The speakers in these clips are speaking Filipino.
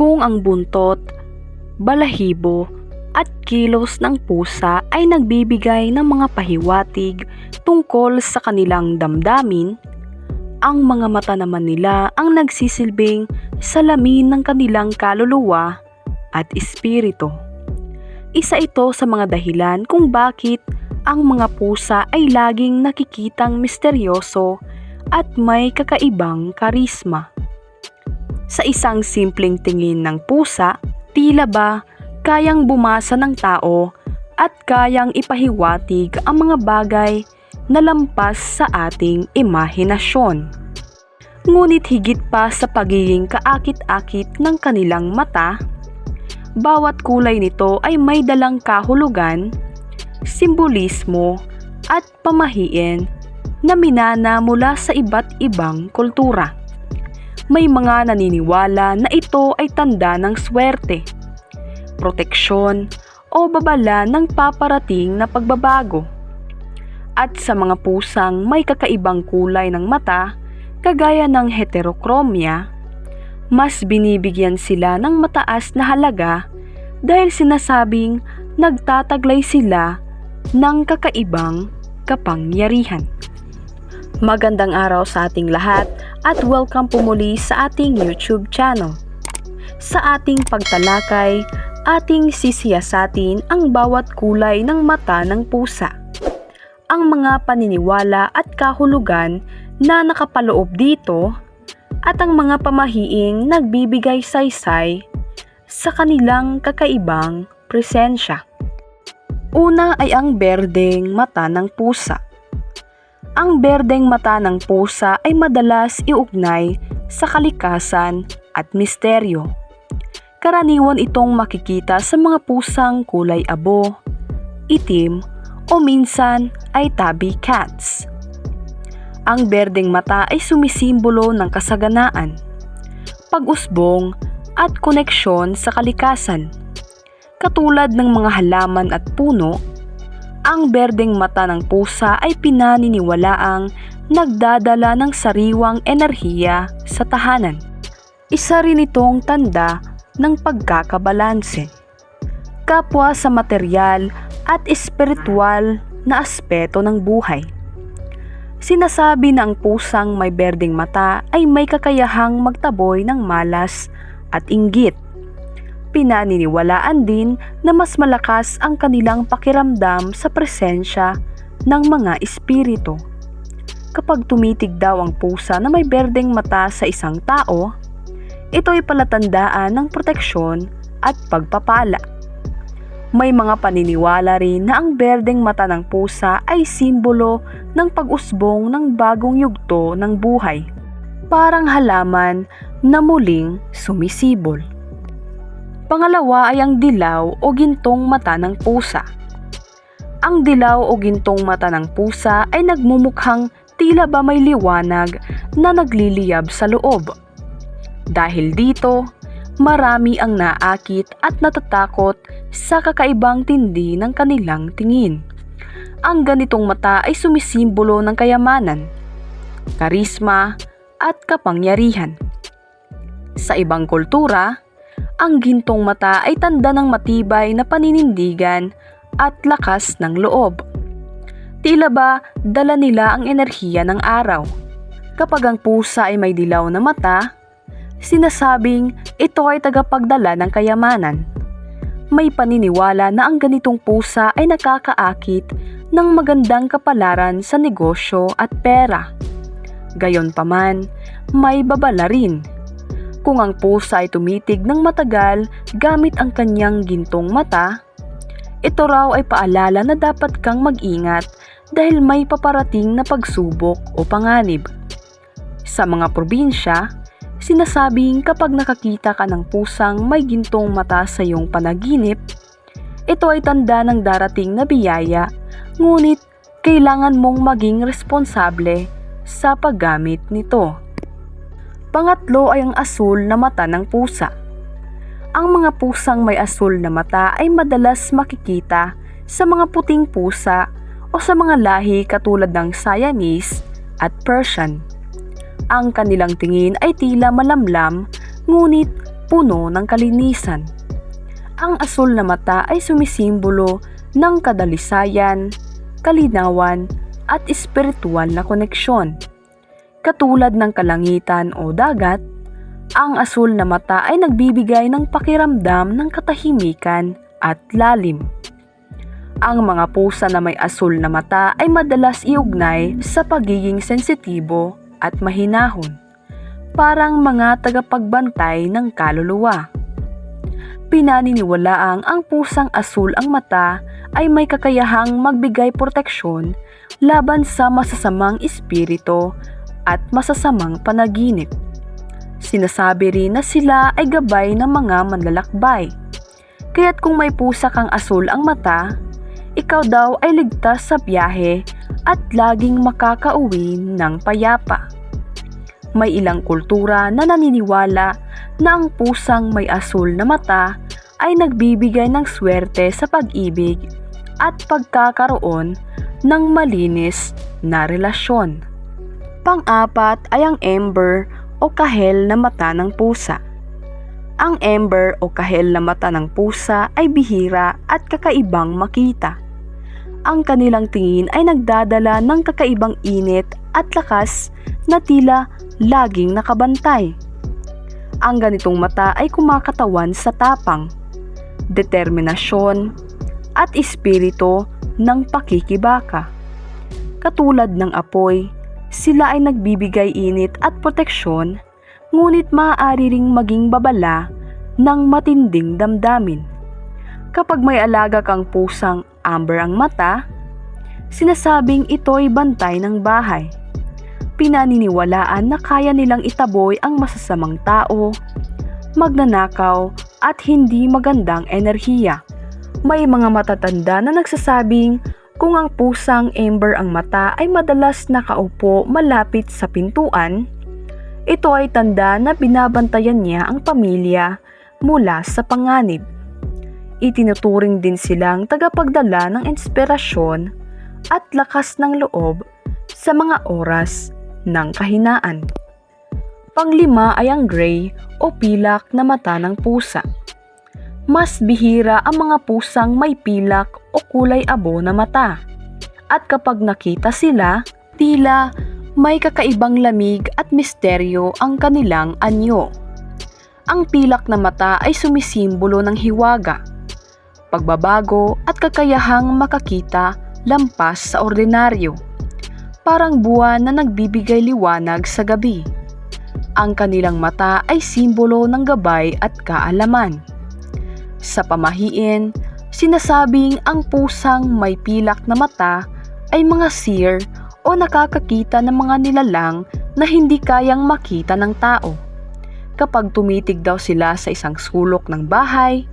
kung ang buntot, balahibo at kilos ng pusa ay nagbibigay ng mga pahiwatig tungkol sa kanilang damdamin, ang mga mata naman nila ang nagsisilbing salamin ng kanilang kaluluwa at espiritu. Isa ito sa mga dahilan kung bakit ang mga pusa ay laging nakikitang misteryoso at may kakaibang karisma. Sa isang simpleng tingin ng pusa, tila ba kayang bumasa ng tao at kayang ipahiwatig ang mga bagay na lampas sa ating imahinasyon. Ngunit higit pa sa pagiging kaakit-akit ng kanilang mata, bawat kulay nito ay may dalang kahulugan, simbolismo at pamahiin na minana mula sa iba't ibang kultura. May mga naniniwala na ito ay tanda ng swerte, proteksyon o babala ng paparating na pagbabago. At sa mga pusang may kakaibang kulay ng mata, kagaya ng heterochromia, mas binibigyan sila ng mataas na halaga dahil sinasabing nagtataglay sila ng kakaibang kapangyarihan. Magandang araw sa ating lahat at welcome po muli sa ating YouTube channel. Sa ating pagtalakay, ating sisiyasatin ang bawat kulay ng mata ng pusa. Ang mga paniniwala at kahulugan na nakapaloob dito at ang mga pamahiing nagbibigay saysay sa kanilang kakaibang presensya. Una ay ang berdeng mata ng pusa. Ang berdeng mata ng pusa ay madalas iugnay sa kalikasan at misteryo. Karaniwan itong makikita sa mga pusang kulay abo, itim o minsan ay tabby cats. Ang berdeng mata ay sumisimbolo ng kasaganaan, pag-usbong at koneksyon sa kalikasan. Katulad ng mga halaman at puno, ang berdeng mata ng pusa ay pinaniniwalaang nagdadala ng sariwang enerhiya sa tahanan. Isa rin itong tanda ng pagkakabalanse. Kapwa sa material at espiritual na aspeto ng buhay. Sinasabi na ang pusang may berdeng mata ay may kakayahang magtaboy ng malas at inggit. Pinaniniwalaan din na mas malakas ang kanilang pakiramdam sa presensya ng mga espiritu. Kapag tumitig daw ang pusa na may berdeng mata sa isang tao, ito ay palatandaan ng proteksyon at pagpapala. May mga paniniwala rin na ang berdeng mata ng pusa ay simbolo ng pag-usbong ng bagong yugto ng buhay. Parang halaman na muling sumisibol. Pangalawa ay ang dilaw o gintong mata ng pusa. Ang dilaw o gintong mata ng pusa ay nagmumukhang tila ba may liwanag na nagliliyab sa loob. Dahil dito, marami ang naakit at natatakot sa kakaibang tindi ng kanilang tingin. Ang ganitong mata ay sumisimbolo ng kayamanan, karisma at kapangyarihan. Sa ibang kultura, ang gintong mata ay tanda ng matibay na paninindigan at lakas ng loob. Tila ba dala nila ang enerhiya ng araw. Kapag ang pusa ay may dilaw na mata, sinasabing ito ay tagapagdala ng kayamanan. May paniniwala na ang ganitong pusa ay nakakaakit ng magandang kapalaran sa negosyo at pera. Gayon paman, may babala rin. Kung ang pusa ay tumitig ng matagal gamit ang kanyang gintong mata, ito raw ay paalala na dapat kang mag-ingat dahil may paparating na pagsubok o panganib. Sa mga probinsya, sinasabing kapag nakakita ka ng pusang may gintong mata sa iyong panaginip, ito ay tanda ng darating na biyaya, ngunit kailangan mong maging responsable sa paggamit nito. Pangatlo ay ang asul na mata ng pusa. Ang mga pusang may asul na mata ay madalas makikita sa mga puting pusa o sa mga lahi katulad ng Siamese at Persian. Ang kanilang tingin ay tila malamlam ngunit puno ng kalinisan. Ang asul na mata ay sumisimbolo ng kadalisayan, kalinawan, at espiritual na koneksyon. Katulad ng kalangitan o dagat, ang asul na mata ay nagbibigay ng pakiramdam ng katahimikan at lalim. Ang mga pusa na may asul na mata ay madalas iugnay sa pagiging sensitibo at mahinahon, parang mga tagapagbantay ng kaluluwa. Pinaniniwalaang ang pusang asul ang mata ay may kakayahang magbigay proteksyon laban sa masasamang espiritu at masasamang panaginip. Sinasabi rin na sila ay gabay ng mga manlalakbay. Kaya't kung may pusa kang asul ang mata, ikaw daw ay ligtas sa biyahe at laging makakauwi ng payapa. May ilang kultura na naniniwala na ang pusang may asul na mata ay nagbibigay ng swerte sa pag-ibig at pagkakaroon ng malinis na relasyon. Pang-apat ay ang ember o kahel na mata ng pusa. Ang ember o kahel na mata ng pusa ay bihira at kakaibang makita. Ang kanilang tingin ay nagdadala ng kakaibang init at lakas na tila laging nakabantay. Ang ganitong mata ay kumakatawan sa tapang, determinasyon, at espiritu ng pakikibaka. Katulad ng apoy, sila ay nagbibigay init at proteksyon, ngunit maaari ring maging babala ng matinding damdamin. Kapag may alaga kang pusang amber ang mata, sinasabing ito'y bantay ng bahay. Pinaniniwalaan na kaya nilang itaboy ang masasamang tao, magnanakaw at hindi magandang enerhiya. May mga matatanda na nagsasabing kung ang pusang ember ang mata ay madalas nakaupo malapit sa pintuan, ito ay tanda na binabantayan niya ang pamilya mula sa panganib. Itinuturing din silang tagapagdala ng inspirasyon at lakas ng loob sa mga oras ng kahinaan. Panglima ay ang gray o pilak na mata ng pusa. Mas bihira ang mga pusang may pilak o kulay abo na mata. At kapag nakita sila, tila may kakaibang lamig at misteryo ang kanilang anyo. Ang pilak na mata ay sumisimbolo ng hiwaga, pagbabago at kakayahang makakita lampas sa ordinaryo. Parang buwan na nagbibigay liwanag sa gabi. Ang kanilang mata ay simbolo ng gabay at kaalaman. Sa pamahiin, sinasabing ang pusang may pilak na mata ay mga seer o nakakakita ng mga nilalang na hindi kayang makita ng tao. Kapag tumitig daw sila sa isang sulok ng bahay,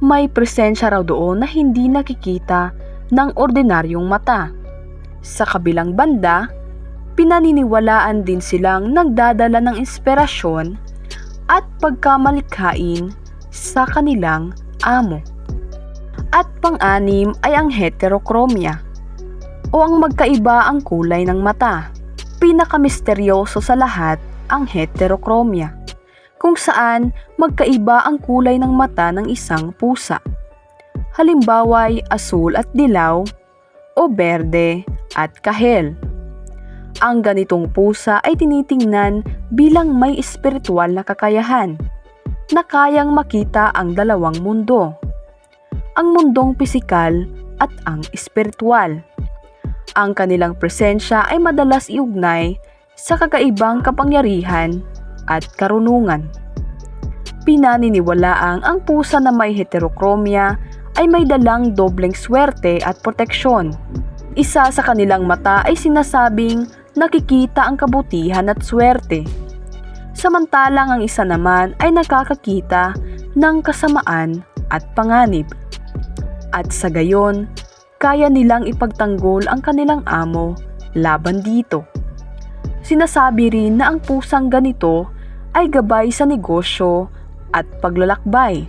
may presensya raw doon na hindi nakikita ng ordinaryong mata. Sa kabilang banda, pinaniniwalaan din silang nagdadala ng inspirasyon at pagkamalikhain sa kanilang amo. At pang-anim ay ang heterochromia o ang magkaiba ang kulay ng mata. Pinakamisteryoso sa lahat ang heterochromia kung saan magkaiba ang kulay ng mata ng isang pusa. Halimbawa ay asul at dilaw o berde at kahel. Ang ganitong pusa ay tinitingnan bilang may espiritual na kakayahan na kayang makita ang dalawang mundo. Ang mundong pisikal at ang espiritual. Ang kanilang presensya ay madalas iugnay sa kakaibang kapangyarihan at karunungan. Pinaniniwalaang ang pusa na may heterochromia ay may dalang dobleng swerte at proteksyon. Isa sa kanilang mata ay sinasabing nakikita ang kabutihan at swerte. Samantalang ang isa naman ay nakakakita ng kasamaan at panganib. At sa gayon, kaya nilang ipagtanggol ang kanilang amo laban dito. Sinasabi rin na ang pusang ganito ay gabay sa negosyo at paglalakbay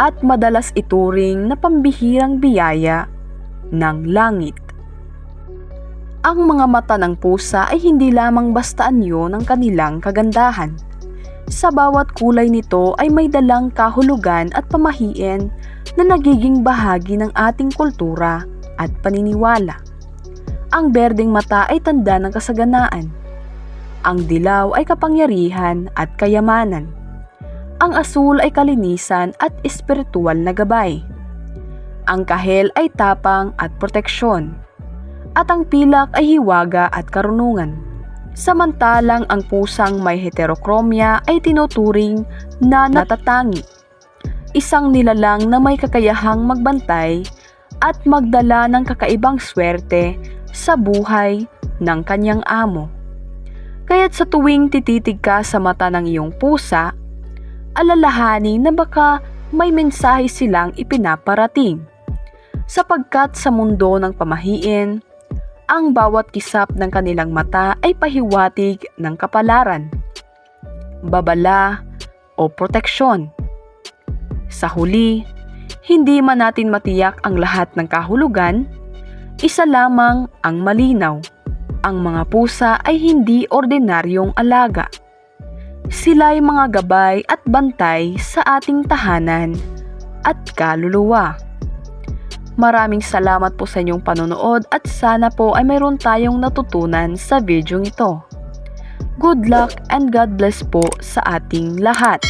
at madalas ituring na pambihirang biyaya ng langit. Ang mga mata ng pusa ay hindi lamang basta anyo ng kanilang kagandahan. Sa bawat kulay nito ay may dalang kahulugan at pamahiin na nagiging bahagi ng ating kultura at paniniwala. Ang berdeng mata ay tanda ng kasaganaan. Ang dilaw ay kapangyarihan at kayamanan. Ang asul ay kalinisan at espiritual na gabay. Ang kahel ay tapang at proteksyon. At ang pilak ay hiwaga at karunungan. Samantalang ang pusang may heterochromia ay tinuturing na natatangi. Isang nilalang na may kakayahang magbantay at magdala ng kakaibang swerte sa buhay ng kanyang amo. Kaya't sa tuwing tititig ka sa mata ng iyong pusa, alalahanin na baka may mensahe silang ipinaparating. Sapagkat sa mundo ng pamahiin, ang bawat kisap ng kanilang mata ay pahiwatig ng kapalaran, babala o proteksyon. Sa huli, hindi man natin matiyak ang lahat ng kahulugan, isa lamang ang malinaw. Ang mga pusa ay hindi ordinaryong alaga. Sila ay mga gabay at bantay sa ating tahanan at kaluluwa. Maraming salamat po sa inyong panonood at sana po ay mayroon tayong natutunan sa video ito. Good luck and God bless po sa ating lahat.